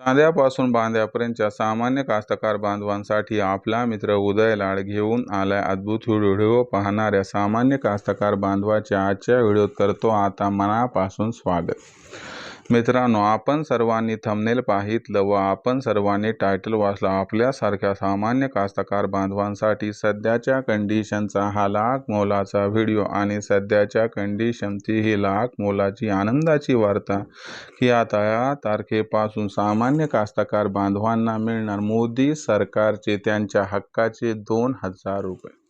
चांद्यापासून बांध्यापर्यंतच्या सामान्य कास्तकार बांधवांसाठी आपला मित्र उदय लाड घेऊन आलाय अद्भुत व्हिडिओ पाहणाऱ्या सामान्य कास्तकार बांधवाच्या आजच्या व्हिडिओत करतो आता मनापासून स्वागत. मित्रांनो आपण सर्वांनी थंबनेल पाहितलं व आपण सर्वांनी टायटल वाचलं. आपल्यासारख्या सामान्य कास्तकार बांधवांसाठी सध्याच्या कंडिशनचा हा लाख मोलाचा व्हिडिओ आणि सध्याच्या कंडिशनची ही लाख मोलाची आनंदाची वार्ता की आता या तारखेपासून सामान्य कास्तकार बांधवांना मिळणार मोदी सरकारचे त्यांच्या हक्काचे दोन हजार रुपये.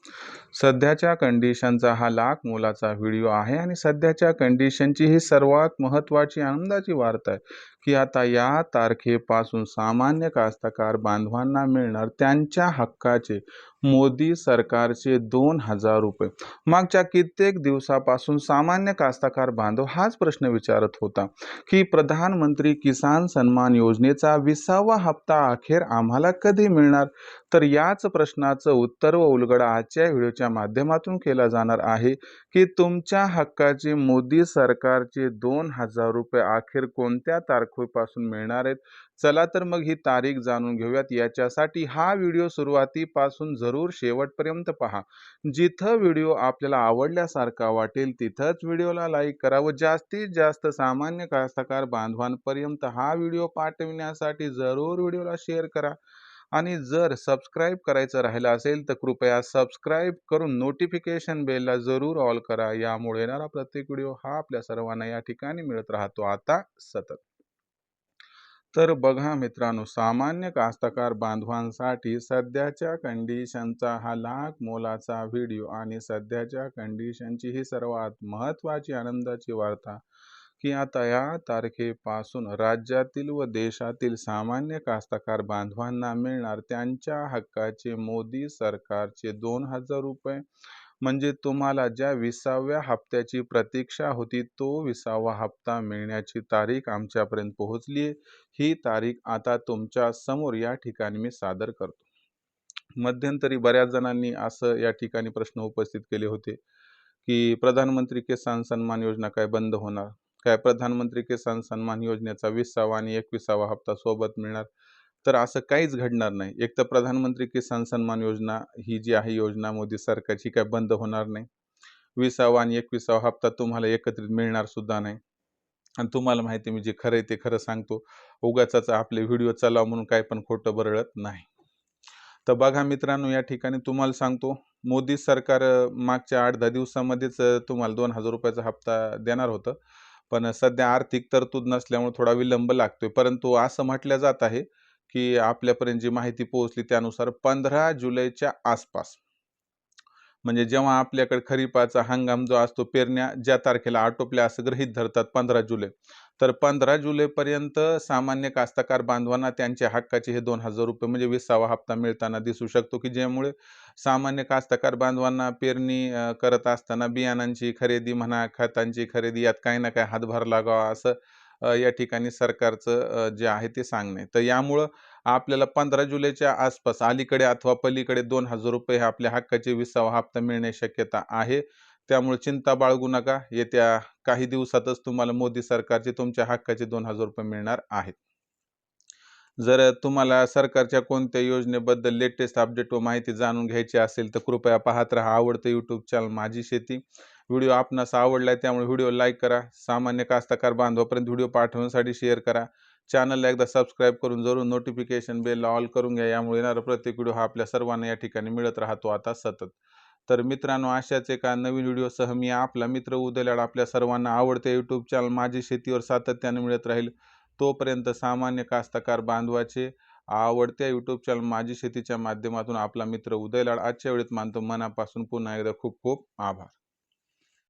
सध्याच्या कंडिशनचा हा लाख मोलाचा व्हिडिओ आहे आणि सध्याच्या कंडिशनची ही सर्वात महत्त्वाची आनंदाची वार्ता आहे की आता या तारखेपासून सामान्य कास्तकार बांधवांना मिळणार त्यांच्या हक्काचे मोदी सरकारचे दोन हजार रुपये. मागच्या कित्येक दिवसापासून सामान्य कास्तकार बांधव हाच प्रश्न विचारत होता की प्रधानमंत्री किसान सन्मान योजनेचा विसावा हप्ता अखेर आम्हाला कधी मिळणार? तर याच प्रश्नाचं उत्तर व उलगडा आजच्या व्हिडिओच्या माध्यमातून केला जाणार आहे की तुमच्या हक्काचे मोदी सरकारचे दोन हजार रुपये अखेर कोणत्या तारखेपासून मिळणार आहेत? चला तर मग ही तारीख जाणून घेऊयात. याच्यासाठी हा व्हिडिओ सुरुवातीपासून जरूर शेवटपर्यंत पहा. जिथं व्हिडिओ आपल्याला आवडल्यासारखा वाटेल तिथंच व्हिडिओला लाईक करा व जास्तीत जास्त सामान्य कास्तकार बांधवांपर्यंत हा व्हिडिओ पाठविण्यासाठी जरूर व्हिडिओला शेअर करा. आणि जर सबस्क्राईब करायचं राहिलं असेल तर कृपया सबस्क्राईब करून नोटिफिकेशन बेलला जरूर ऑल करा. यामुळे येणारा प्रत्येक व्हिडिओ हा आपल्या सर्वांना या ठिकाणी मिळत राहतो. आता सतत. तर बघा मित्रांनो सामान्य कास्तकार बांधवांसाठी सध्याच्या कंडिशनचा हा लाख मोलाचा व्हिडिओ आणि सध्याच्या कंडिशनची ही सर्वात महत्त्वाची आनंदाची वार्ता की आता या तारखेपासून राज्यातील व देशातील सामान्य कास्तकार बांधवांना मिळणार त्यांच्या हक्काचे मोदी सरकारचे दोन हजार रुपये म्हणजे तुम्हाला ज्या विसाव्या हप्त्याची प्रतीक्षा होती तो विसावा हप्ता मिळण्याची तारीख आमच्यापर्यंत पोहोचली आहे. ही तारीख आता तुमच्यासमोर या ठिकाणी मी सादर करतो. मध्यंतरी बऱ्याच जणांनी असं या ठिकाणी प्रश्न उपस्थित केले होते की प्रधानमंत्री किसान सन्मान योजना काय बंद होणार? काय प्रधानमंत्री किसान सन्मान योजनेचा विसावा आणि एकविसावा हप्ता सोबत मिळणार? तर असं काहीच घडणार नाही. एक तर प्रधानमंत्री किसान सन्मान योजना ही जी आहे योजना मोदी सरकारची काय बंद होणार नाही. विसावा आणि एकविसावा हप्ता तुम्हाला एकत्रित मिळणार सुद्धा नाही. आणि तुम्हाला माहिती मी जे खरं आहे ते खरं सांगतो. उगाचाच आपले व्हिडिओ चलाव म्हणून काय पण खोटं बरळत नाही. तर बघा मित्रांनो या ठिकाणी तुम्हाला सांगतो मोदी सरकार मागच्या आठ दहा दिवसामध्येच तुम्हाला दोन हजार रुपयाचा हप्ता देणार होतं. पण सध्या आर्थिक तरतूद नसल्यामुळे थोडा विलंब लागतोय. परंतु असं म्हटलं जात आहे की आपल्यापर्यंत जी माहिती पोहोचली त्यानुसार पंधरा जुलैच्या आसपास. म्हणजे जेव्हा आपल्याकडे खरीपाचा हंगाम जो असतो पेरण्या ज्या तारखेला आटोपल्या असं गृहीत धरतात पंधरा जुलै. तर पंधरा जुलैपर्यंत सामान्य कास्तकार बांधवांना त्यांच्या हक्काचे हे दोन हजार रुपये म्हणजे विसावा हप्ता मिळताना दिसू शकतो की ज्यामुळे सामान्य कास्तकार बांधवांना पेरणी करत असताना बियाणांची खरेदी म्हणा खतांची खरेदी यात काही ना काही हातभार लागावा असं या ठिकाणी सरकारचं जे आहे ते सांगणे. तर यामुळं आपल्याला पंधरा जुलैच्या आसपास अलीकडे अथवा पलीकडे दोन हजार रुपये हे आपल्या हक्काचे विसावा हप्ता मिळण्याची शक्यता आहे. त्यामुळे चिंता बाळगू नका. येत्या काही दिवसातच तुम्हाला मोदी सरकारचे तुमच्या हक्काचे दोन हजार रुपये मिळणार आहेत. जर तुम्हाला सरकारच्या कोणत्या योजनेबद्दल लेटेस्ट अपडेट व माहिती जाणून घ्यायची असेल तर कृपया पाहत राहा. आवडतं यूट्यूब चॅनल माझी शेती. व्हिडिओ आपणास आवडलाय त्यामुळे व्हिडिओ लाईक करा सामान्य कास्तकार बांधवापर्यंत व्हिडिओ पाठवण्यासाठी शेअर करा. चॅनलला एकदा सबस्क्राईब करून जरूर नोटिफिकेशन बेल ऑल करून घ्या यामुळे येणारा प्रत्येक व्हिडिओ हा आपल्या सर्वांना या ठिकाणी मिळत राहतो आता सतत. तर मित्रांनो अशाच एका नवीन व्हिडिओसह मी आपला मित्र उदयलाड आपल्या सर्वांना आवडते यूट्यूब चॅनल माझी शेतीवर सातत्याने मिळत राहील. तोपर्यंत सामान्य कास्तकार बांधवाचे आवडत्या यूट्यूब चॅनल माझी शेतीच्या माध्यमातून आपला मित्र उदयलाड आजच्या वेळेत मानतो. मनापासून पुन्हा एकदा खूप खूप आभार.